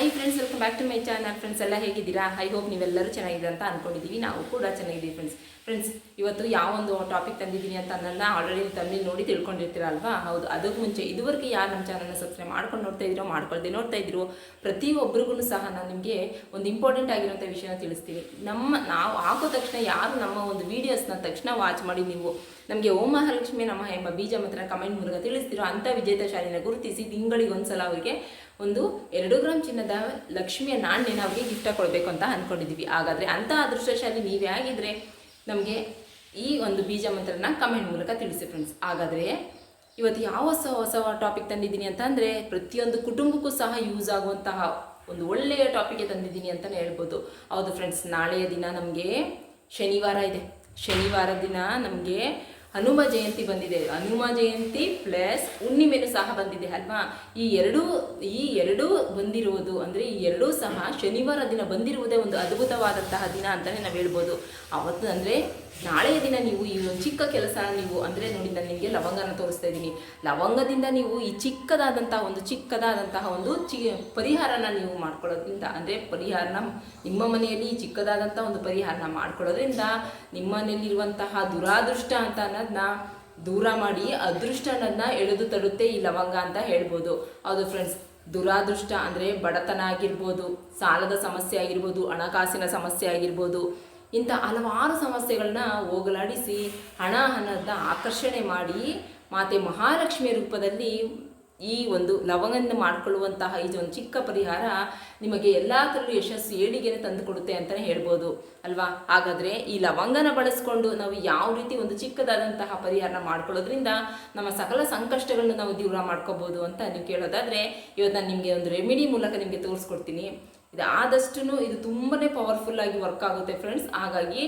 Hi friends welcome back to my channel friends ಎಲ್ಲ ಹೇಗಿದ್ದೀರಾ? I hope ನೀವೆಲ್ಲರೂ ಚೆನ್ನಾಗಿದೆ ಅಂತ ಅಂದ್ಕೊಂಡಿದ್ದೀವಿ ನಾವು ಕೂಡ ಚೆನ್ನಾಗಿದ್ದೀವಿ ಫ್ರೆಂಡ್ಸ್ ಫ್ರೆಂಡ್ಸ್ ಇವತ್ತು ಯಾವ ಒಂದು ಟಾಪಿಕ್ ತಂದಿದ್ದೀನಿ ಅಂತ ನನ್ನ ಆಲ್ರೆಡಿ ತಂದು ನೋಡಿ ತಿಳ್ಕೊಂಡಿರ್ತೀರ ಅಲ್ವಾ ಹೌದು, ಅದಕ್ಕೆ ಮುಂಚೆ ಇದುವರೆಗೆ ಯಾರು ನಮ್ಮ ಚಾನಲ್ನ ಸಬ್ಸ್ಕ್ರೈಬ್ ಮಾಡ್ಕೊಂಡು ನೋಡ್ತಾ ಇದ್ದೀರೋ ಮಾಡ್ಕೊಳ್ದೆ ನೋಡ್ತಾ ಇದ್ರು ಪ್ರತಿಯೊಬ್ಬರಿಗೂ ಸಹ ನಾನು ನಿಮಗೆ ಒಂದು ಇಂಪಾರ್ಟೆಂಟ್ ಆಗಿರೋಂಥ ವಿಷಯನ ತಿಳಿಸ್ತೀನಿ. ನಮ್ಮ, ನಾವು ಹಾಕೋ ತಕ್ಷಣ ಯಾರು ನಮ್ಮ ಒಂದು ವೀಡಿಯೋಸ್ನ ತಕ್ಷಣ ವಾಚ್ ಮಾಡಿ ನೀವು ನಮಗೆ ಓಂ ಮಹಾಲಕ್ಷ್ಮಿ ನಮ್ಮ ಎಂಬ ಬೀಜ ಮಾತ್ರ ಕಮೆಂಟ್ ಮೂಲಕ ತಿಳಿಸ್ತಿರೋ ಅಂಥ ವಿಜೇತ ಶಾಲೆನ ಗುರುತಿಸಿ ತಿಂಗಳಿಗೆ ಒಂದ್ಸಲ ಅವರಿಗೆ ಒಂದು ಎರಡು ಗ್ರಾಮ್ ಚಿನ್ನದ ಲಕ್ಷ್ಮಿಯ ನಾಣ್ಯನ ಅವರಿಗೆ ಗಿಫ್ಟ್ ಕೊಡಬೇಕು ಅಂತ ಅಂದ್ಕೊಂಡಿದ್ದೀವಿ ಹಾಗಾದರೆ ಅಂಥ ಅದೃಷ್ಟಶಾಲಿ ನೀವೇ ಆಗಿದ್ದರೆ ನಮಗೆ ಈ ಒಂದು ಬೀಜ ಮಂತ್ರನ ಕಮೆಂಟ್ ಮೂಲಕ ತಿಳಿಸಿ ಫ್ರೆಂಡ್ಸ್ ಹಾಗಾದರೆ ಇವತ್ತು ಯಾವ ಹೊಸ ಹೊಸ ಟಾಪಿಕ್ ತಂದಿದ್ದೀನಿ ಅಂತ ಅಂದರೆ ಪ್ರತಿಯೊಂದು ಕುಟುಂಬಕ್ಕೂ ಸಹ ಯೂಸ್ ಆಗುವಂತಹ ಒಂದು ಒಳ್ಳೆಯ ಟಾಪಿಕ್ಗೆ ತಂದಿದ್ದೀನಿ ಅಂತಲೇ ಹೇಳ್ಬೋದು. ಹೌದು ಫ್ರೆಂಡ್ಸ್ ನಾಳೆಯ ದಿನ ನಮಗೆ ಶನಿವಾರ ಇದೆ. ಶನಿವಾರ ದಿನ ನಮಗೆ ಹನುಮ ಜಯಂತಿ ಬಂದಿದೆ. ಹನುಮ ಜಯಂತಿ ಪ್ಲಸ್ ಹುಣ್ಣಿಮೆನೂ ಸಹ ಬಂದಿದೆ ಅಲ್ವಾ? ಈ ಎರಡೂ ಈ ಎರಡೂ ಬಂದಿರುವುದು ಅಂದರೆ ಈ ಎರಡೂ ಸಹ ಶನಿವಾರ ದಿನ ಬಂದಿರುವುದೇ ಒಂದು ಅದ್ಭುತವಾದಂತಹ ದಿನ ಅಂತಲೇ ನಾವು ಹೇಳ್ಬೋದು. ಅವತ್ತು ಅಂದರೆ ನಾಳೆಯ ದಿನ ನೀವು ಈ ಒಂದು ಚಿಕ್ಕ ಕೆಲಸ ನೀವು ಅಂದರೆ ನೋಡಿ ನಾನು ನಿಮಗೆ ಲವಂಗನ ತೋರಿಸ್ತಾ ಇದ್ದೀನಿ. ಲವಂಗದಿಂದ ನೀವು ಈ ಚಿಕ್ಕದಾದಂತಹ ಒಂದು ಚಿಕ್ಕದಾದಂತಹ ಒಂದು ಚಿ ಪರಿಹಾರನ ನೀವು ಮಾಡ್ಕೊಳ್ಳೋದ್ರಿಂದ ಅಂದರೆ ಪರಿಹಾರನ ನಿಮ್ಮ ಮನೆಯಲ್ಲಿ ಈ ಚಿಕ್ಕದಾದಂಥ ಒಂದು ಪರಿಹಾರನ ಮಾಡ್ಕೊಳ್ಳೋದ್ರಿಂದ ನಿಮ್ಮ ಮನೆಯಲ್ಲಿರುವಂತಹ ದುರಾದೃಷ್ಟ ಅಂತ ಅನ್ನೋದನ್ನ ದೂರ ಮಾಡಿ ಅದೃಷ್ಟ ಅನ್ನೋದನ್ನ ಎಳೆದು ತರುತ್ತೆ ಈ ಲವಂಗ ಅಂತ ಹೇಳ್ಬೋದು. ಹೌದು ಫ್ರೆಂಡ್ಸ್ ದುರಾದೃಷ್ಟ ಅಂದರೆ ಬಡತನ ಆಗಿರ್ಬೋದು, ಸಾಲದ ಸಮಸ್ಯೆ ಆಗಿರ್ಬೋದು, ಹಣಕಾಸಿನ ಸಮಸ್ಯೆ ಆಗಿರ್ಬೋದು ಇಂಥ ಹಲವಾರು ಸಮಸ್ಯೆಗಳನ್ನ ಹೋಗಲಾಡಿಸಿ ಹಣ ಹಣದ ಆಕರ್ಷಣೆ ಮಾಡಿ ಮಾತೆ ಮಹಾಲಕ್ಷ್ಮಿಯ ರೂಪದಲ್ಲಿ ಈ ಒಂದು ಲವಂಗನ ಮಾಡಿಕೊಳ್ಳುವಂತಹ ಇದು ಒಂದು ಚಿಕ್ಕ ಪರಿಹಾರ ನಿಮಗೆ ಎಲ್ಲ ಥರದ್ದು ಯಶಸ್ಸು ಏಳಿಗೆನೆ ತಂದು ಕೊಡುತ್ತೆ ಅಂತಲೇ ಹೇಳ್ಬೋದು, ಅಲ್ವಾ? ಹಾಗಾದರೆ ಈ ಲವಂಗನ ಬಳಸ್ಕೊಂಡು ನಾವು ಯಾವ ರೀತಿ ಒಂದು ಚಿಕ್ಕದಾದಂತಹ ಪರಿಹಾರನ ಮಾಡ್ಕೊಳ್ಳೋದ್ರಿಂದ ನಮ್ಮ ಸಕಲ ಸಂಕಷ್ಟಗಳನ್ನ ನಾವು ದೂರ ಮಾಡ್ಕೋಬೋದು ಅಂತ ನೀವು ಕೇಳೋದಾದರೆ ಇವತ್ತು ನಾನು ನಿಮಗೆ ಒಂದು ರೆಮಿಡಿ ಮೂಲಕ ನಿಮಗೆ ತೋರಿಸ್ಕೊಡ್ತೀನಿ. ಇದು ಆದಷ್ಟು ಇದು ತುಂಬಾ ಪವರ್ಫುಲ್ ಆಗಿ ವರ್ಕ್ ಆಗುತ್ತೆ ಫ್ರೆಂಡ್ಸ್ ಹಾಗಾಗಿ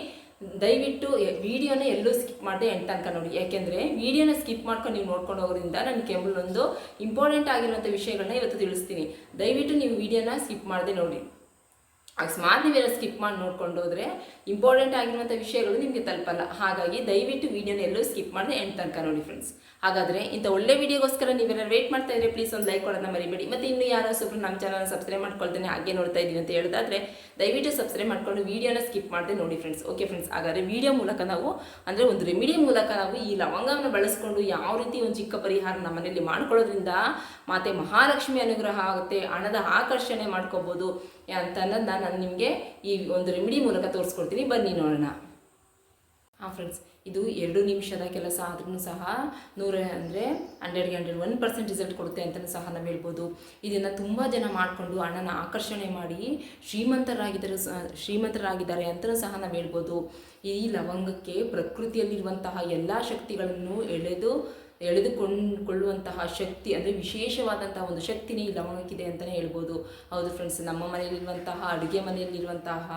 ದಯವಿಟ್ಟು ವಿಡಿಯೋನ ಎಲ್ಲೂ ಸ್ಕಿಪ್ ಮಾಡದೆ ಎಂಟು ತನಕ ನೋಡಿ. ಯಾಕೆಂದರೆ ವಿಡಿಯೋನ ಸ್ಕಿಪ್ ಮಾಡ್ಕೊಂಡು ನೀವು ನೋಡ್ಕೊಂಡು ಹೋಗೋದ್ರಿಂದ ನನ್ನ ಕೆಲವೊಂದು ಇಂಪಾರ್ಟೆಂಟ್ ಆಗಿರುವಂಥ ವಿಷಯಗಳನ್ನ ಇವತ್ತು ತಿಳಿಸ್ತೀನಿ. ದಯವಿಟ್ಟು ನೀವು ವಿಡಿಯೋನ ಸ್ಕಿಪ್ ಮಾಡದೆ ನೋಡಿ. ಅಕಸ್ಮಾತ್ ನೀವೆಲ್ಲ ಸ್ಕಿಪ್ ಮಾಡಿ ನೋಡ್ಕೊಂಡು ಹೋದರೆ ಇಂಪಾರ್ಟೆಂಟ್ ಆಗಿರುವಂಥ ವಿಷಯಗಳು ನಿಮಗೆ ತಲುಪಲ್ಲ. ಹಾಗಾಗಿ ದಯವಿಟ್ಟು ವಿಡಿಯೋನ ಎಲ್ಲೂ ಸ್ಕಿಪ್ ಮಾಡದೆ ಎಂಡ್ ತನಕ ನೋಡಿ ಫ್ರೆಂಡ್ಸ್ ಹಾಗಾದರೆ ಇಂಥ ಒಳ್ಳೆ ವಿಡಿಯೋಗೋಸ್ಕರ ನೀವೆಲ್ಲ ವೇಟ್ ಮಾಡ್ತಾ ಇದ್ರೆ ಪ್ಲೀಸ್ ಒಂದು ಲೈಕ್ ಕೊಡೋದನ್ನ ಮರಿಬೇಡಿ. ಮತ್ತು ಇನ್ನು ಯಾರೋ ಸ್ವಲ್ಪ ನಮ್ಮ ಚಾನಲ್ ಸಬ್ಸ್ಕ್ರೈಬ್ ಮಾಡ್ಕೊಳ್ತೇನೆ ಹಾಗೆ ನೋಡ್ತಾ ಇದ್ದೀನಿ ಅಂತ ಹೇಳೋದಾದ್ರೆ ದಯವಿಟ್ಟು ಸಬ್ಸ್ಕ್ರೈಬ್ ಮಾಡ್ಕೊಂಡು ವೀಡಿಯೋನ ಸ್ಕಿಪ್ ಮಾಡದೆ ನೋಡಿ ಫ್ರೆಂಡ್ಸ್ ಓಕೆ ಫ್ರೆಂಡ್ಸ್ ಹಾಗಾದರೆ ವಿಡಿಯೋ ಮೂಲಕ ನಾವು ಅಂದರೆ ಒಂದು ರೆಮಿಡಿ ಮೂಲಕ ನಾವು ಈ ಲವಂಗವನ್ನು ಬಳಸ್ಕೊಂಡು ಯಾವ ರೀತಿ ಒಂದು ಚಿಕ್ಕ ಪರಿಹಾರ ನಮ್ಮ ಮನೆಯಲ್ಲಿ ಮಾಡ್ಕೊಳ್ಳೋದ್ರಿಂದ ಮಾತೆ ಮಹಾಲಕ್ಷ್ಮಿ ಅನುಗ್ರಹ ಆಗುತ್ತೆ, ಹಣದ ಆಕರ್ಷಣೆ ಮಾಡ್ಕೋಬೋದು ಅಂತ ಅನ್ನೋದು ನಾನು ನಿಮಗೆ ಈ ಒಂದು ರೆಮಿಡಿ ಮೂಲಕ ತೋರಿಸ್ಕೊಡ್ತೀನಿ. ಬನ್ನಿ ನೋಡೋಣ. ಹಾಂ ಫ್ರೆಂಡ್ಸ್ ಇದು ಎರಡು ನಿಮಿಷದ ಕೆಲಸ ಆದ್ರೂ ಸಹ ನೂರ ಅಂದರೆ ಹಂಡ್ರೆಡ್ಗೆ ಹಂಡ್ರೆಡ್ ಒನ್ ಪರ್ಸೆಂಟ್ ರಿಸಲ್ಟ್ ಕೊಡುತ್ತೆ ಅಂತಲೂ ಸಹ ನಾವು ಹೇಳ್ಬೋದು. ಇದನ್ನು ತುಂಬ ಜನ ಮಾಡಿಕೊಂಡು ಹಣನ ಆಕರ್ಷಣೆ ಮಾಡಿ ಶ್ರೀಮಂತರಾಗಿದ್ದರೆ ಸಹ ಶ್ರೀಮಂತರಾಗಿದ್ದಾರೆ ಅಂತಲೂ ಸಹ ನಾವು ಹೇಳ್ಬೋದು. ಈ ಲವಂಗಕ್ಕೆ ಪ್ರಕೃತಿಯಲ್ಲಿರುವಂತಹ ಎಲ್ಲ ಶಕ್ತಿಗಳನ್ನು ಎಳೆದು ಎಳೆದುಕೊಂಡ್ಕೊಳ್ಳುವಂತಹ ಶಕ್ತಿ, ಅಂದರೆ ವಿಶೇಷವಾದಂತಹ ಒಂದು ಶಕ್ತಿನೇ ಈ ಲವಂಗಕ್ಕಿದೆ ಅಂತಲೇ ಹೇಳ್ಬೋದು. ಹೌದು ಫ್ರೆಂಡ್ಸ್ ನಮ್ಮ ಮನೆಯಲ್ಲಿರುವಂತಹ, ಅಡುಗೆ ಮನೆಯಲ್ಲಿರುವಂತಹ,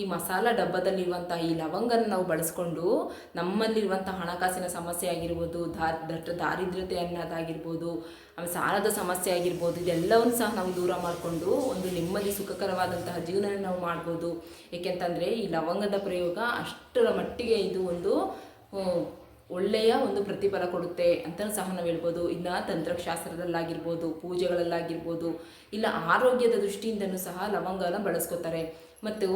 ಈ ಮಸಾಲ ಡಬ್ಬದಲ್ಲಿರುವಂತಹ ಈ ಲವಂಗನ ನಾವು ಬಳಸ್ಕೊಂಡು ನಮ್ಮಲ್ಲಿರುವಂಥ ಹಣಕಾಸಿನ ಸಮಸ್ಯೆ ಆಗಿರ್ಬೋದು, ದಾರ್, ದಟ್ಟ ದಾರಿದ್ರ್ಯತೆ ಅನ್ನೋದಾಗಿರ್ಬೋದು ಆಮೇಲೆ ಸಾಲದ ಸಮಸ್ಯೆ ಆಗಿರ್ಬೋದು, ಇದೆಲ್ಲವನ್ನು ಸಹ ನಾವು ದೂರ ಮಾಡಿಕೊಂಡು ಒಂದು ನೆಮ್ಮದಿ, ಸುಖಕರವಾದಂತಹ ಜೀವನ ನಾವು ಮಾಡ್ಬೋದು. ಏಕೆಂತಂದರೆ ಈ ಲವಂಗದ ಪ್ರಯೋಗ ಅಷ್ಟರ ಮಟ್ಟಿಗೆ ಇದು ಒಂದು ಒಳ್ಳೆಯ ಒಂದು ಪ್ರತಿಫಲ ಕೊಡುತ್ತೆ ಅಂತ ಸಹ ನಾವು ಹೇಳ್ಬೋದು. ಇನ್ನು ತಂತ್ರಶಾಸ್ತ್ರದಲ್ಲಾಗಿರ್ಬೋದು, ಪೂಜೆಗಳಲ್ಲಾಗಿರ್ಬೋದು, ಇಲ್ಲ ಆರೋಗ್ಯದ ದೃಷ್ಟಿಯಿಂದನೂ ಸಹ ಲವಂಗನ ಬಳಸ್ಕೋತಾರೆ. ಮತ್ತು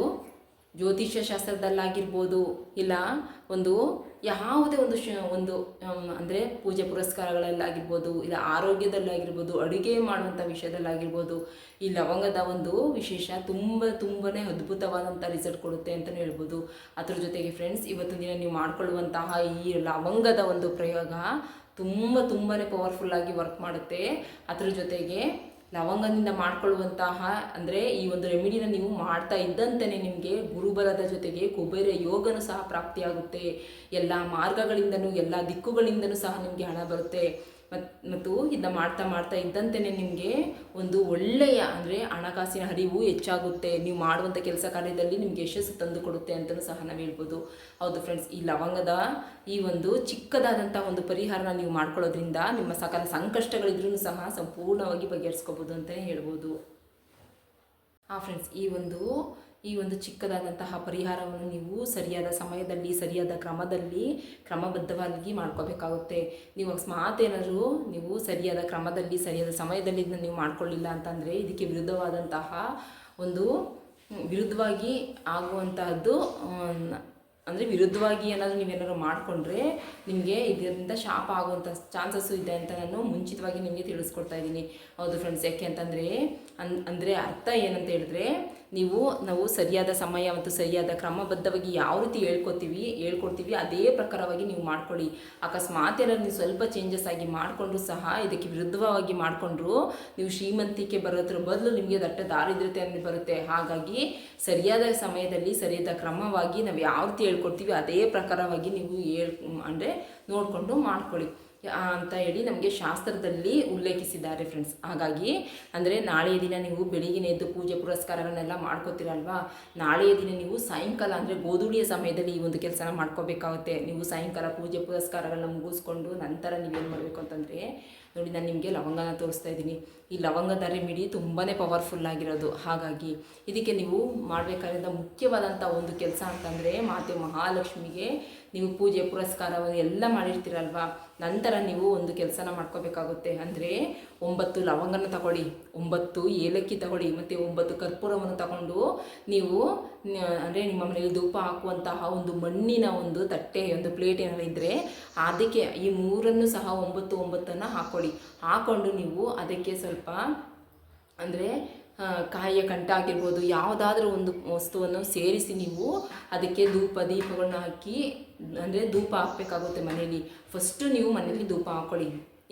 ಜ್ಯೋತಿಷ್ಯ ಶಾಸ್ತ್ರದಲ್ಲಾಗಿರ್ಬೋದು ಇಲ್ಲ ಒಂದು ಯಾವುದೇ ಒಂದು ಶ, ಒಂದು ಅಂದರೆ ಪೂಜೆ ಪುರಸ್ಕಾರಗಳಲ್ಲಾಗಿರ್ಬೋದು ಇಲ್ಲ ಆರೋಗ್ಯದಲ್ಲಾಗಿರ್ಬೋದು, ಅಡುಗೆ ಮಾಡುವಂಥ ವಿಷಯದಲ್ಲಾಗಿರ್ಬೋದು ಈ ಲವಂಗದ ಒಂದು ವಿಶೇಷ ತುಂಬ ತುಂಬಾ ಅದ್ಭುತವಾದಂಥ ರಿಸಲ್ಟ್ ಕೊಡುತ್ತೆ ಅಂತಲೇ ಹೇಳ್ಬೋದು. ಅದ್ರ ಜೊತೆಗೆ ಫ್ರೆಂಡ್ಸ್ ಇವತ್ತು ದಿನ ನೀವು ಮಾಡ್ಕೊಳ್ಳುವಂತಹ ಈ ಲವಂಗದ ಒಂದು ಪ್ರಯೋಗ ತುಂಬ ತುಂಬಾ ಪವರ್ಫುಲ್ಲಾಗಿ ವರ್ಕ್ ಮಾಡುತ್ತೆ. ಅದ್ರ ಜೊತೆಗೆ ಲವಂಗದಿಂದ ಮಾಡ್ಕೊಳ್ಳುವಂತಹ, ಅಂದರೆ ಈ ಒಂದು ರೆಮಿಡಿನ ನೀವು ಮಾಡ್ತಾ ಇದ್ದಂತೆಯೇ ನಿಮಗೆ ಗುರುಬಲದ ಜೊತೆಗೆ ಕುಬೇರ ಯೋಗನೂ ಸಹ ಪ್ರಾಪ್ತಿಯಾಗುತ್ತೆ. ಎಲ್ಲ ಮಾರ್ಗಗಳಿಂದನೂ, ಎಲ್ಲ ದಿಕ್ಕುಗಳಿಂದನೂ ಸಹ ನಿಮಗೆ ಹಣ ಬರುತ್ತೆ. ಮತ್ತು ಇದನ್ನ ಮಾಡ್ತಾ ಮಾಡ್ತಾ ಇದ್ದಂತೆಯೇ ನಿಮಗೆ ಒಂದು ಒಳ್ಳೆಯ, ಅಂದರೆ ಹಣಕಾಸಿನ ಹರಿವು ಹೆಚ್ಚಾಗುತ್ತೆ. ನೀವು ಮಾಡುವಂಥ ಕೆಲಸ ಕಾರ್ಯದಲ್ಲಿ ನಿಮಗೆ ಯಶಸ್ಸು ತಂದು ಕೊಡುತ್ತೆ ಅಂತಲೂ ಸಹ ನಾವು ಹೇಳ್ಬೋದು. ಹೌದು ಫ್ರೆಂಡ್ಸ್ ಈ ಲವಂಗದ ಈ ಒಂದು ಚಿಕ್ಕದಾದಂಥ ಒಂದು ಪರಿಹಾರನ ನೀವು ಮಾಡ್ಕೊಳ್ಳೋದ್ರಿಂದ ನಿಮ್ಮ ಸಕಲ ಸಂಕಷ್ಟಗಳಿದ್ರೂ ಸಹ ಸಂಪೂರ್ಣವಾಗಿ ಬಗೆಹರಿಸ್ಕೋಬೋದು ಅಂತಲೇ ಹೇಳ್ಬೋದು. ಹಾಂ ಫ್ರೆಂಡ್ಸ್ ಈ ಒಂದು ಈ ಒಂದು ಚಿಕ್ಕದಾದಂತಹ ಪರಿಹಾರವನ್ನು ನೀವು ಸರಿಯಾದ ಸಮಯದಲ್ಲಿ, ಸರಿಯಾದ ಕ್ರಮದಲ್ಲಿ, ಕ್ರಮಬದ್ಧವಾಗಿ ಮಾಡ್ಕೋಬೇಕಾಗುತ್ತೆ. ನೀವು ಅಕಸ್ಮಾತ್ ಏನಾದರೂ ನೀವು ಸರಿಯಾದ ಕ್ರಮದಲ್ಲಿ, ಸರಿಯಾದ ಸಮಯದಲ್ಲಿ ಇದನ್ನು ನೀವು ಮಾಡ್ಕೊಳ್ಳಿಲ್ಲ ಅಂತಂದರೆ ಇದಕ್ಕೆ ವಿರುದ್ಧವಾದಂತಹ ಒಂದು, ವಿರುದ್ಧವಾಗಿ ಆಗುವಂತಹದ್ದು ಅಂದರೆ ವಿರುದ್ಧವಾಗಿ ಏನಾದರೂ ನೀವೇನಾದ್ರು ಮಾಡಿಕೊಂಡ್ರೆ ನಿಮಗೆ ಇದರಿಂದ ಶಾಪ ಆಗುವಂಥ ಚಾನ್ಸಸ್ಸು ಇದೆ ಅಂತ ನಾನು ಮುಂಚಿತವಾಗಿ ನಿಮಗೆ ತಿಳಿಸ್ಕೊಡ್ತಾ ಇದ್ದೀನಿ. ಹೌದು ಫ್ರೆಂಡ್ಸ್ ಯಾಕೆ ಅಂತಂದರೆ, ಅನ್, ಅಂದರೆ ಅರ್ಥ ಏನಂತ ಹೇಳಿದ್ರೆ ನೀವು ನಾವು ಸರಿಯಾದ ಸಮಯ ಮತ್ತು ಸರಿಯಾದ ಕ್ರಮಬದ್ಧವಾಗಿ ಯಾವ ರೀತಿ ಹೇಳ್ಕೊತೀವಿ, ಹೇಳ್ಕೊಡ್ತೀವಿ, ಅದೇ ಪ್ರಕಾರವಾಗಿ ನೀವು ಮಾಡ್ಕೊಳ್ಳಿ. ಅಕಸ್ಮಾತ್ ಏನಾದ್ರು ನೀವು ಸ್ವಲ್ಪ ಚೇಂಜಸ್ ಆಗಿ ಮಾಡಿಕೊಂಡ್ರು ಸಹ ಇದಕ್ಕೆ ವಿರುದ್ಧವಾಗಿ ಮಾಡಿಕೊಂಡ್ರು ನೀವು ಶ್ರೀಮಂತಿಕೆ ಬರೋದ್ರ ಬದಲು ನಿಮಗೆ ದಟ್ಟ ದಾರಿದ್ರತೆ ಅನ್ನೋದು ಬರುತ್ತೆ. ಹಾಗಾಗಿ ಸರಿಯಾದ ಸಮಯದಲ್ಲಿ ಸರಿಯಾದ ಕ್ರಮವಾಗಿ ನಾವು ಯಾವ ರೀತಿ ಹೇಳ್ಕೊಡ್ತೀವಿ ಅದೇ ಪ್ರಕಾರವಾಗಿ ನೀವು ಹೇಳ್ ಅಂದರೆ ನೋಡಿಕೊಂಡು ಮಾಡ್ಕೊಳ್ಳಿ. ಅಂತ ಹೇಳಿ ನಮಗೆ ಶಾಸ್ತ್ರದಲ್ಲಿ ಉಲ್ಲೇಖಿಸಿದ್ದಾರೆ ಫ್ರೆಂಡ್ಸ್ ಹಾಗಾಗಿ, ಅಂದರೆ ನಾಳೆಯ ದಿನ ನೀವು ಬೆಳಿಗ್ಗೆ ಎದ್ದು ಪೂಜೆ ಪುರಸ್ಕಾರಗಳನ್ನೆಲ್ಲ ಮಾಡ್ಕೋತೀರಲ್ವಾ? ನಾಳೆಯ ದಿನ ನೀವು ಸಾಯಂಕಾಲ, ಅಂದರೆ ಗೋಧೂಳಿಯ ಸಮಯದಲ್ಲಿ ಈ ಒಂದು ಕೆಲಸನ ಮಾಡ್ಕೋಬೇಕಾಗುತ್ತೆ. ನೀವು ಸಾಯಂಕಾಲ ಪೂಜೆ ಪುರಸ್ಕಾರಗಳನ್ನ ಮುಗಿಸ್ಕೊಂಡು ನಂತರ ನೀವೇನು ಮಾಡಬೇಕು ಅಂತಂದರೆ, ನೋಡಿ ನಾನು ನಿಮಗೆ ಲವಂಗನ ತೋರಿಸ್ತಾ ಇದ್ದೀನಿ. ಈ ಲವಂಗದ ರೆಮಿಡಿ ತುಂಬಾ ಪವರ್ಫುಲ್ ಆಗಿರೋದು. ಹಾಗಾಗಿ, ಇದಕ್ಕೆ ನೀವು ಮಾಡಬೇಕಾಗಿದ್ದ ಮುಖ್ಯವಾದಂಥ ಒಂದು ಕೆಲಸ ಅಂತಂದರೆ ಮಾತೆ ಮಹಾಲಕ್ಷ್ಮಿಗೆ ನೀವು ಪೂಜೆ ಪುರಸ್ಕಾರ ಎಲ್ಲ ಮಾಡಿರ್ತೀರಲ್ವಾ? ನಂತರ ನೀವು ಒಂದು ಕೆಲಸನ ಮಾಡ್ಕೋಬೇಕಾಗುತ್ತೆ. ಅಂದರೆ ಒಂಬತ್ತು ಲವಂಗನ ತಗೊಳ್ಳಿ, ಒಂಬತ್ತು ಏಲಕ್ಕಿ ತಗೊಳ್ಳಿ, ಮತ್ತು ಒಂಬತ್ತು ಕರ್ಪೂರವನ್ನು ತಗೊಂಡು ನೀವು ಅಂದರೆ ನಿಮ್ಮ ಮನೆಯಲ್ಲಿ ಧೂಪ ಹಾಕುವಂತಹ ಒಂದು ಮಣ್ಣಿನ ಒಂದು ತಟ್ಟೆ, ಒಂದು ಪ್ಲೇಟ್ ಏನಾದ್ರು ಇದ್ದರೆ ಅದಕ್ಕೆ ಈ ಮೂರನ್ನು ಸಹ ಒಂಬತ್ತು ಒಂಬತ್ತನ್ನು ಹಾಕ್ಕೊಳ್ಳಿ ಹಾಕ್ಕೊಂಡು ನೀವು ಅದಕ್ಕೆ ಸ್ವಲ್ಪ, ಅಂದರೆ ಕಾಯಿಯ ಕಂಠ ಆಗಿರ್ಬೋದು ಯಾವುದಾದ್ರೂ ಒಂದು ವಸ್ತುವನ್ನು ಸೇರಿಸಿ ನೀವು ಅದಕ್ಕೆ ಧೂಪ ದೀಪಗಳನ್ನ ಹಾಕಿ, ಅಂದರೆ ಧೂಪ ಹಾಕಬೇಕಾಗುತ್ತೆ ಮನೆಯಲ್ಲಿ. ಫಸ್ಟು ನೀವು ಮನೆಯಲ್ಲಿ ಧೂಪ ಹಾಕ್ಕೊಳ್ಳಿ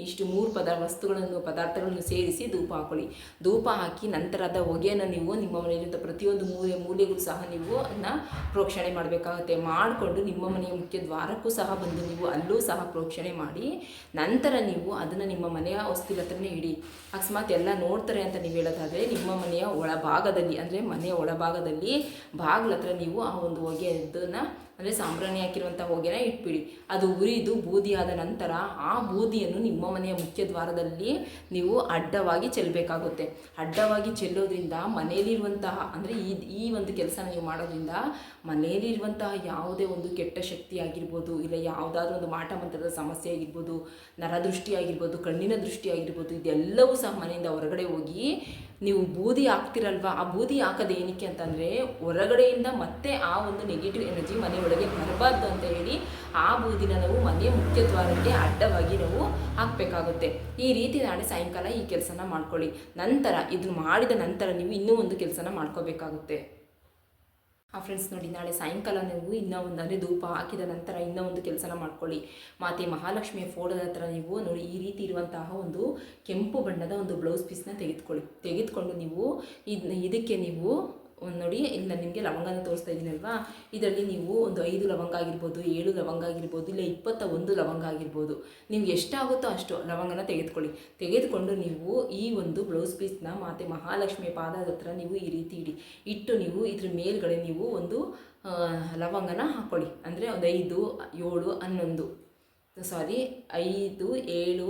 ಇಷ್ಟು ಮೂರು ಪದ ವಸ್ತುಗಳನ್ನು, ಪದಾರ್ಥಗಳನ್ನು ಸೇರಿಸಿ ಧೂಪ ಹಾಕೊಳ್ಳಿ. ಧೂಪ ಹಾಕಿ ನಂತರದ ಹೊಗೆಯನ್ನು ನೀವು ನಿಮ್ಮ ಮನೆಯಲ್ಲಿದ್ದ ಪ್ರತಿಯೊಂದು ಮೂಲೆ, ಮೂಲೆಗೂ ಸಹ ನೀವು ಅದನ್ನ ಪ್ರೋಕ್ಷಣೆ ಮಾಡಬೇಕಾಗುತ್ತೆ. ಮಾಡಿಕೊಂಡು ನಿಮ್ಮ ಮನೆಯ ಮುಖ್ಯ ದ್ವಾರಕ್ಕೂ ಸಹ ಬಂದು ನೀವು ಅಲ್ಲೂ ಸಹ ಪ್ರೋಕ್ಷಣೆ ಮಾಡಿ, ನಂತರ ನೀವು ಅದನ್ನು ನಿಮ್ಮ ಮನೆಯ ಹೊಸ್ತಿಲ ಹತ್ರನೇ ಇಡಿ. ಅಕಸ್ಮಾತ್ ಎಲ್ಲ ನೋಡ್ತಾರೆ ಅಂತ ನೀವು ಹೇಳೋದಾದರೆ ನಿಮ್ಮ ಮನೆಯ ಒಳಭಾಗದಲ್ಲಿ, ಅಂದರೆ ಮನೆಯ ಒಳಭಾಗದಲ್ಲಿ ಬಾಗಿಲ ಹತ್ರ ನೀವು ಆ ಒಂದು ಹೊಗೆಯದನ್ನು ಅಂದರೆ ಸಾಂಬ್ರಾಣಿ ಹಾಕಿರುವಂಥ ಹೊಗೆನ ಇಟ್ಬಿಡಿ. ಅದು ಉರಿದು ಬೂದಿಯಾದ ನಂತರ ಆ ಬೂದಿಯನ್ನು ನಿಮ್ಮ ಮನೆಯ ಮುಖ್ಯ ದ್ವಾರದಲ್ಲಿ ನೀವು ಅಡ್ಡವಾಗಿ ಚೆಲ್ಲಬೇಕಾಗುತ್ತೆ. ಅಡ್ಡವಾಗಿ ಚೆಲ್ಲೋದ್ರಿಂದ ಮನೆಯಲ್ಲಿರುವಂತಹ ಅಂದರೆ ಈ ಈ ಒಂದು ಕೆಲಸ ನೀವು ಮಾಡೋದ್ರಿಂದ ಮನೆಯಲ್ಲಿರುವಂತಹ ಯಾವುದೇ ಒಂದು ಕೆಟ್ಟ ಶಕ್ತಿ ಆಗಿರ್ಬೋದು, ಇಲ್ಲ ಯಾವುದಾದ್ರೂ ಒಂದು ಮಾಟ ಮಂತ್ರದ ಸಮಸ್ಯೆ ಆಗಿರ್ಬೋದು, ನರದೃಷ್ಟಿ ಆಗಿರ್ಬೋದು, ಕಣ್ಣಿನ ದೃಷ್ಟಿ ಆಗಿರ್ಬೋದು, ಇದೆಲ್ಲವೂ ಸಹ ಮನೆಯಿಂದ ಹೊರಗಡೆ ಹೋಗಿ ನೀವು ಬೂದಿ ಹಾಕ್ತಿರಲ್ವಾ? ಆ ಬೂದಿ ಹಾಕೋದು ಏನಕ್ಕೆ ಅಂತಂದರೆ ಹೊರಗಡೆಯಿಂದ ಮತ್ತೆ ಆ ಒಂದು ನೆಗೆಟಿವ್ ಎನರ್ಜಿ ಮನೆ ಒಳಗೆ ಬರಬಾರ್ದು ಅಂತ ಹೇಳಿ ಆ ಬೂದಿನ ನಾವು ಮನೆಯ ಮುಖ್ಯ ದ್ವಾರಕ್ಕೆ ಅಡ್ಡವಾಗಿ ನಾವು ಹಾಕಬೇಕಾಗುತ್ತೆ. ಈ ರೀತಿ ನಾಳೆ ಸಾಯಂಕಾಲ ಈ ಕೆಲಸನ ಮಾಡ್ಕೊಳ್ಳಿ. ನಂತರ ಇದನ್ನು ಮಾಡಿದ ನಂತರ ನೀವು ಇನ್ನೂ ಒಂದು ಕೆಲಸನ ಮಾಡ್ಕೋಬೇಕಾಗುತ್ತೆ. ಆ ಫ್ರೆಂಡ್ಸ್ ನೋಡಿ, ನಾಳೆ ಸಾಯಂಕಾಲ ನೀವು ಇನ್ನೂ ಒಂದು ಅಂದರೆ ಧೂಪ ಹಾಕಿದ ನಂತರ ಇನ್ನೂ ಒಂದು ಕೆಲಸನ ಮಾಡ್ಕೊಳ್ಳಿ. ಮಾತೆ ಮಹಾಲಕ್ಷ್ಮಿಯ ಫೋಟೋದ ಹತ್ರ ನೀವು ನೋಡಿ, ಈ ರೀತಿ ಇರುವಂತಹ ಒಂದು ಕೆಂಪು ಬಣ್ಣದ ಒಂದು ಬ್ಲೌಸ್ ಪೀಸ್ನ ತೆಗೆದುಕೊಳ್ಳಿ. ತೆಗೆದುಕೊಂಡು ನೀವು ಇದ್ ಇದಕ್ಕೆ ನೀವು ನೋಡಿ, ಇಲ್ಲಿ ನಾನು ನಿಮಗೆ ಲವಂಗನ ತೋರಿಸ್ತಾ ಇದ್ದೀನಲ್ವಾ ಇದರಲ್ಲಿ ನೀವು ಒಂದು ಐದು ಲವಂಗ ಆಗಿರ್ಬೋದು, ಏಳು ಲವಂಗ ಆಗಿರ್ಬೋದು, ಇಲ್ಲ ಇಪ್ಪತ್ತ ಒಂದು ಲವಂಗ ಆಗಿರ್ಬೋದು, ನಿಮ್ಗೆ ಎಷ್ಟಾಗುತ್ತೋ ಅಷ್ಟು ಲವಂಗನ ತೆಗೆದುಕೊಳ್ಳಿ. ತೆಗೆದುಕೊಂಡು ನೀವು ಈ ಒಂದು ಬ್ಲೌಸ್ ಪೀಸ್ನ ಮಾತೆ ಮಹಾಲಕ್ಷ್ಮಿ ಪಾದದ ಹತ್ರ ನೀವು ಈ ರೀತಿ ಇಡಿ. ಇಟ್ಟು ನೀವು ಇದ್ರ ಮೇಲ್ಗಡೆ ನೀವು ಒಂದು ಲವಂಗನ ಹಾಕ್ಕೊಳ್ಳಿ ಅಂದರೆ ಒಂದು ಐದು, ಏಳು, ಹನ್ನೊಂದು ಸಾರಿ ಐದು, ಏಳು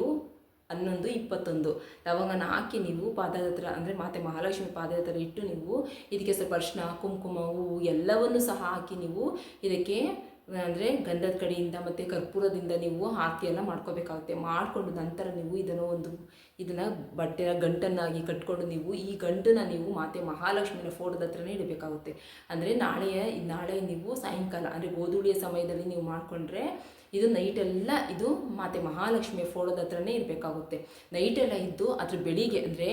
ಹನ್ನೊಂದು, ಇಪ್ಪತ್ತೊಂದು. ಲವಂಗನ ಹಾಕಿ ನೀವು ಪಾದದ ಹತ್ರ ಅಂದರೆ ಮಾತೆ ಮಹಾಲಕ್ಷ್ಮಿ ಪಾದದ ಹತ್ರ ಇಟ್ಟು ನೀವು ಇದಕ್ಕೆ ಸ್ವಲ್ಪ ಅರಿಶಿನ ಕುಂಕುಮ, ಹೂವು ಎಲ್ಲವನ್ನು ಸಹ ಹಾಕಿ ನೀವು ಇದಕ್ಕೆ, ಅಂದರೆ ಗಂಧದ ಕಡೆಯಿಂದ ಮತ್ತು ಕರ್ಪೂರದಿಂದ ನೀವು ಆರತಿಯನ್ನು ಮಾಡ್ಕೋಬೇಕಾಗುತ್ತೆ. ಮಾಡಿಕೊಂಡು ನಂತರ ನೀವು ಇದನ್ನು ಒಂದು ಇದನ್ನು ಬಟ್ಟೆಯ ಗಂಟನ್ನಾಗಿ ಕಟ್ಕೊಂಡು ನೀವು ಈ ಗಂಟನ್ನ ನೀವು ಮಾತೆ ಮಹಾಲಕ್ಷ್ಮಿಯ ಫೋಟೋದ ಹತ್ರನೇ ಇಡಬೇಕಾಗುತ್ತೆ. ಅಂದರೆ ನಾಳೆಯ, ನಾಳೆ ನೀವು ಸಾಯಂಕಾಲ, ಅಂದರೆ ಗೋಧೂಳಿಯ ಸಮಯದಲ್ಲಿ ನೀವು ಮಾಡಿಕೊಂಡ್ರೆ ಇದು ನೈಟೆಲ್ಲ ಇದು ಮಾತೆ ಮಹಾಲಕ್ಷ್ಮಿಯ ಫೋಟೋದ ಹತ್ರನೇ ಇರಬೇಕಾಗುತ್ತೆ. ನೈಟೆಲ್ಲ ಇದ್ದು ಅದ್ರ ಬೆಳಿಗ್ಗೆ ಅಂದರೆ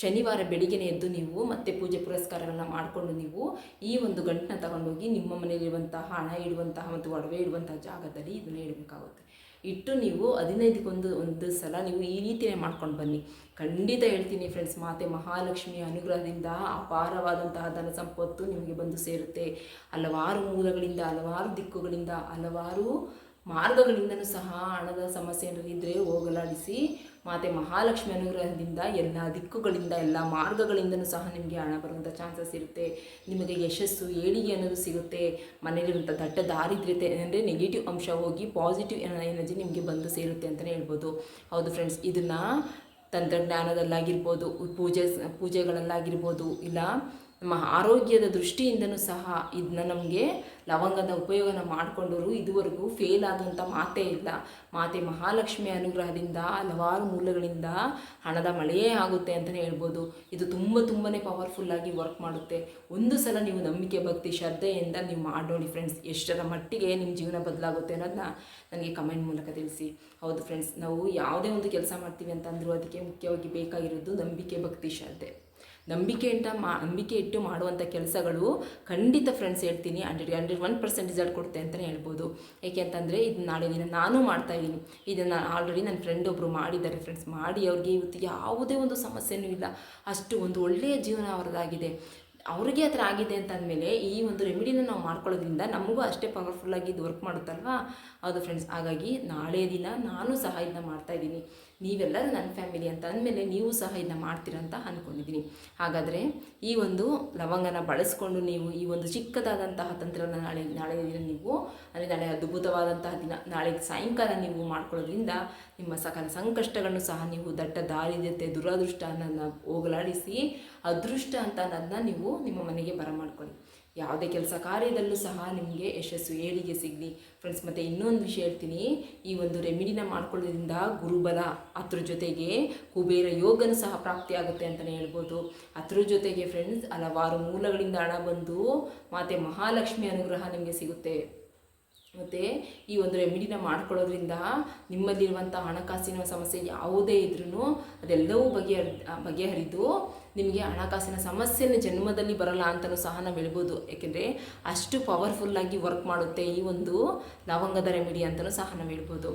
ಶನಿವಾರ ಬೆಳಿಗ್ಗೆನೇ ಎದ್ದು ನೀವು ಮತ್ತೆ ಪೂಜೆ ಪುರಸ್ಕಾರಗಳನ್ನ ಮಾಡಿಕೊಂಡು ನೀವು ಈ ಒಂದು ಗಂಟನ್ನ ತಗೊಂಡೋಗಿ ನಿಮ್ಮ ಮನೆಯಲ್ಲಿರುವಂತಹ ಹಣ ಇಡುವಂತಹ ಮತ್ತು ಒಡವೆ ಇಡುವಂತಹ ಜಾಗದಲ್ಲಿ ಇದನ್ನ ಇಡಬೇಕಾಗುತ್ತೆ. ಇಟ್ಟು ನೀವು ಹದಿನೈದಕ್ಕೊಂದು ಒಂದು ಸಲ ನೀವು ಈ ರೀತಿಯೇ ಮಾಡ್ಕೊಂಡು ಬನ್ನಿ. ಖಂಡಿತ ಹೇಳ್ತೀನಿ ಫ್ರೆಂಡ್ಸ್ ಮಾತೆ ಮಹಾಲಕ್ಷ್ಮಿಯ ಅನುಗ್ರಹದಿಂದ ಅಪಾರವಾದಂತಹ ಧನ ಸಂಪತ್ತು ನಿಮಗೆ ಬಂದು ಸೇರುತ್ತೆ. ಹಲವಾರು ಮೂಲಗಳಿಂದ, ಹಲವಾರು ದಿಕ್ಕುಗಳಿಂದ, ಹಲವಾರು ಮಾರ್ಗಗಳಿಂದನೂ ಸಹ ಹಣದ ಸಮಸ್ಯೆ ಏನಾದ್ರು ಇದ್ದರೆ ಹೋಗಲಾಡಿಸಿ, ಮಾತೆ ಮಹಾಲಕ್ಷ್ಮಿ ಅನುಗ್ರಹದಿಂದ ಎಲ್ಲ ದಿಕ್ಕುಗಳಿಂದ, ಎಲ್ಲ ಮಾರ್ಗಗಳಿಂದನೂ ಸಹ ನಿಮಗೆ ಹಣ ಬರುವಂಥ ಚಾನ್ಸಸ್ ಇರುತ್ತೆ. ನಿಮಗೆ ಯಶಸ್ಸು, ಏಳಿಗೆ ಅನ್ನೋದು ಸಿಗುತ್ತೆ. ಮನೆಯಲ್ಲಿರುವಂಥ ದಟ್ಟ ದಾರಿದ್ರ್ಯತೆ ಅಂದರೆ ನೆಗೆಟಿವ್ ಅಂಶ ಹೋಗಿ ಪಾಸಿಟಿವ್ ಎನರ್ಜಿ ನಿಮಗೆ ಬಂದು ಸೇರುತ್ತೆ ಅಂತಲೇ ಹೇಳ್ಬೋದು. ಹೌದು ಫ್ರೆಂಡ್ಸ್ ಇದನ್ನು ತಂತ್ರಜ್ಞಾನದಲ್ಲಾಗಿರ್ಬೋದು, ಪೂಜೆ ಪೂಜೆಗಳಲ್ಲಾಗಿರ್ಬೋದು, ಇಲ್ಲ ನಮ್ಮ ಆರೋಗ್ಯದ ದೃಷ್ಟಿಯಿಂದನೂ ಸಹ ಇದನ್ನ ನಮಗೆ ಲವಂಗದ ಉಪಯೋಗನ ಮಾಡಿಕೊಂಡವರು ಇದುವರೆಗೂ ಫೇಲ್ ಆದಂಥ ಮಾತೇ ಇಲ್ಲ. ಮಾತೆ ಮಹಾಲಕ್ಷ್ಮಿ ಅನುಗ್ರಹದಿಂದ, ಹಲವಾರು ಮೂಲಗಳಿಂದ ಹಣದ ಮಳೆಯೇ ಆಗುತ್ತೆ ಅಂತಲೇ ಹೇಳ್ಬೋದು. ಇದು ತುಂಬ ತುಂಬಾ ಪವರ್ಫುಲ್ಲಾಗಿ ವರ್ಕ್ ಮಾಡುತ್ತೆ. ಒಂದು ಸಲ ನೀವು ನಂಬಿಕೆ, ಭಕ್ತಿ, ಶ್ರದ್ಧೆಯಿಂದ ನೀವು ಮಾಡಿ ಫ್ರೆಂಡ್ಸ್ ಎಷ್ಟರ ಮಟ್ಟಿಗೆ ನಿಮ್ಮ ಜೀವನ ಬದಲಾಗುತ್ತೆ ಅನ್ನೋದನ್ನ ನನಗೆ ಕಮೆಂಟ್ ಮೂಲಕ ತಿಳಿಸಿ. ಹೌದು ಫ್ರೆಂಡ್ಸ್ ನಾವು ಯಾವುದೇ ಒಂದು ಕೆಲಸ ಮಾಡ್ತೀವಿ ಅಂತಂದರೂ ಅದಕ್ಕೆ ಮುಖ್ಯವಾಗಿ ಬೇಕಾಗಿರೋದು ನಂಬಿಕೆ, ಭಕ್ತಿ, ಶ್ರದ್ಧೆ. ನಂಬಿಕೆ ಇಂಟ ಮಾ ನಂಬಿಕೆ ಇಟ್ಟು ಮಾಡುವಂಥ ಕೆಲಸಗಳು ಖಂಡಿತ ಫ್ರೆಂಡ್ಸ್ ಹೇಳ್ತೀನಿ. Hundred hundred one percent result ಕೊಡುತ್ತೆ ಅಂತಲೇ ಹೇಳ್ಬೋದು. ಏಕೆ ಅಂತಂದರೆ ಇದು ನಾಳೆ ದಿನ ನಾನು ಮಾಡ್ತಾ ಇದ್ದೀನಿ. ಇದನ್ನು ಆಲ್ರೆಡಿ ನನ್ನ ಫ್ರೆಂಡ್ ಒಬ್ಬರು ಮಾಡಿದ್ದಾರೆ ಫ್ರೆಂಡ್ಸ್ ಮಾಡಿ ಅವ್ರಿಗೆ ಇವತ್ತು ಯಾವುದೇ ಒಂದು ಸಮಸ್ಯೆನೂ ಇಲ್ಲ. ಅಷ್ಟು ಒಂದು ಒಳ್ಳೆಯ ಜೀವನ ಅವರದಾಗಿದೆ ಅವ್ರಿಗೆ ಆ ಆಗಿದೆ ಅಂತ ಅಂದಮೇಲೆ ಈ ಒಂದು ರೆಮಿಡಿನ ನಾವು ಮಾಡ್ಕೊಳ್ಳೋದ್ರಿಂದ ನಮಗೂ ಅಷ್ಟೇ ಪವರ್ಫುಲ್ಲಾಗಿ ಇದು ವರ್ಕ್ ಮಾಡುತ್ತಲ್ವಾ? ಹೌದು ಫ್ರೆಂಡ್ಸ್ ಹಾಗಾಗಿ ನಾಳೆ ದಿನ ನಾನು ಸಹ ಇದನ್ನ ಮಾಡ್ತಾ ಇದ್ದೀನಿ. ನೀವೆಲ್ಲರೂ ನನ್ನ ಫ್ಯಾಮಿಲಿ ಅಂತ ಅಂದಮೇಲೆ ನೀವು ಸಹ ಇದನ್ನ ಮಾಡ್ತೀರಾ ಅಂತ ಅಂದ್ಕೊಂಡಿದ್ದೀನಿ ಹಾಗಾದರೆ ಈ ಒಂದು ಲವಂಗನ ಬಳಸ್ಕೊಂಡು ನೀವು ಈ ಒಂದು ಚಿಕ್ಕದಾದಂತಹ ತಂತ್ರನ ನಾಳೆ ನಾಳೆ ದಿನ ನೀವು, ಅಂದರೆ ನಾಳೆ ಅದ್ಭುತವಾದಂತಹ ದಿನ, ನಾಳೆ ಸಾಯಂಕಾಲ ನೀವು ಮಾಡ್ಕೊಳ್ಳೋದ್ರಿಂದ ನಿಮ್ಮ ಸಕಲ ಸಂಕಷ್ಟಗಳನ್ನು ಸಹ ನೀವು ದಟ್ಟ ದಾರಿದ್ಯತೆ ದುರಾದೃಷ್ಟ ಅನ್ನೋದನ್ನ ಹೋಗಲಾಡಿಸಿ, ಅದೃಷ್ಟ ಅಂತ ಅನ್ನೋದನ್ನ ನೀವು ನಿಮ್ಮ ಮನೆಗೆ ಬರಮಾಡ್ಕೊಳ್ಳಿ. ಯಾವುದೇ ಕೆಲಸ ಕಾರ್ಯದಲ್ಲೂ ಸಹ ನಿಮಗೆ ಯಶಸ್ಸು ಏಳಿಗೆ ಸಿಗಲಿ. ಫ್ರೆಂಡ್ಸ್ ಮತ್ತು ಇನ್ನೊಂದು ವಿಷಯ ಹೇಳ್ತೀನಿ. ಈ ಒಂದು ರೆಮಿಡಿನ ಮಾಡ್ಕೊಳ್ಳೋದ್ರಿಂದ ಗುರುಬಲ ಅದ್ರ ಜೊತೆಗೆ ಕುಬೇರ ಯೋಗನೂ ಸಹ ಪ್ರಾಪ್ತಿಯಾಗುತ್ತೆ ಅಂತಲೇ ಹೇಳ್ಬೋದು. ಅದ್ರ ಜೊತೆಗೆ ಫ್ರೆಂಡ್ಸ್ ಹಲವಾರು ಮೂಲಗಳಿಂದ ಹಣ ಬಂದು ಮತ್ತು ಮಹಾಲಕ್ಷ್ಮಿ ಅನುಗ್ರಹ ನಿಮಗೆ ಸಿಗುತ್ತೆ. ಮತ್ತು ಈ ಒಂದು ರೆಮಿಡಿನ ಮಾಡ್ಕೊಳ್ಳೋದ್ರಿಂದ ನಿಮ್ಮಲ್ಲಿರುವಂಥ ಹಣಕಾಸಿನ ಸಮಸ್ಯೆ ಯಾವುದೇ ಇದ್ರೂ ಅದೆಲ್ಲವೂ ಬಗೆಹರಿ, ಬಗೆಹರಿದು ನಿಮಗೆ ಹಣಕಾಸಿನ ಸಮಸ್ಯೆನ ಜನ್ಮದಲ್ಲಿ ಬರಲ್ಲ ಅಂತಲೂ ಸಹ ನಾವು ಹೇಳ್ಬೋದು. ಯಾಕೆಂದರೆ ಅಷ್ಟು ಪವರ್ಫುಲ್ಲಾಗಿ ವರ್ಕ್ ಮಾಡುತ್ತೆ ಈ ಒಂದು ಲವಂಗದ ರೆಮಿಡಿ ಅಂತಲೂ ಸಹ ನಾವು ಹೇಳ್ಬೋದು.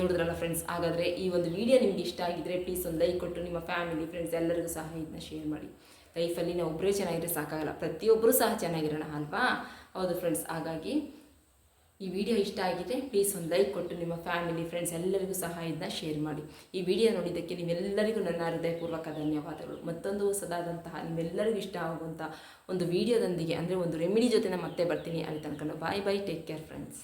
ನೋಡಿದ್ರಲ್ಲ ಫ್ರೆಂಡ್ಸ್ ಹಾಗಾದರೆ ಈ ಒಂದು ವಿಡಿಯೋ ನಿಮಗೆ ಇಷ್ಟ ಆಗಿದ್ರೆ ಪ್ಲೀಸ್ ಒಂದು ಲೈಕ್ ಕೊಟ್ಟು ನಿಮ್ಮ ಫ್ಯಾಮಿಲಿ ಫ್ರೆಂಡ್ಸ್ ಎಲ್ಲರಿಗೂ ಸಹ ಇದನ್ನ ಶೇರ್ ಮಾಡಿ. ಲೈಫಲ್ಲಿ ನಾವು ಒಬ್ಬರೇ ಚೆನ್ನಾಗಿದ್ರೆ ಸಾಕಾಗಲ್ಲ. ಪ್ರತಿಯೊಬ್ಬರೂ ಸಹ ಚೆನ್ನಾಗಿರೋಣ ಅಲ್ವಾ? ಹೌದು ಫ್ರೆಂಡ್ಸ್ ಹಾಗಾಗಿ ಈ ವಿಡಿಯೋ ಇಷ್ಟ ಆಗಿದೆ ಪ್ಲೀಸ್ ಒಂದು ಲೈಕ್ ಕೊಟ್ಟು ನಿಮ್ಮ ಫ್ಯಾಮಿಲಿ ಫ್ರೆಂಡ್ಸ್ ಎಲ್ಲರಿಗೂ ಸಹ ಇದನ್ನ ಶೇರ್ ಮಾಡಿ. ಈ ವಿಡಿಯೋ ನೋಡಿದ್ದಕ್ಕೆ ನಿಮ್ಮೆಲ್ಲರಿಗೂ ನನ್ನ ಹೃದಯಪೂರ್ವಕ ಧನ್ಯವಾದಗಳು. ಮತ್ತೊಂದು ಹೊಸದಾದಂತಹ ನಿಮ್ಮೆಲ್ಲರಿಗೂ ಇಷ್ಟ ಆಗುವಂಥ ಒಂದು ವಿಡಿಯೋದೊಂದಿಗೆ, ಅಂದರೆ ಒಂದು ರೆಮಿಡಿ ಜೊತೆ ಮತ್ತೆ ಬರ್ತೀನಿ ಅಲ್ಲಿ ತನಕ bye bye take care friends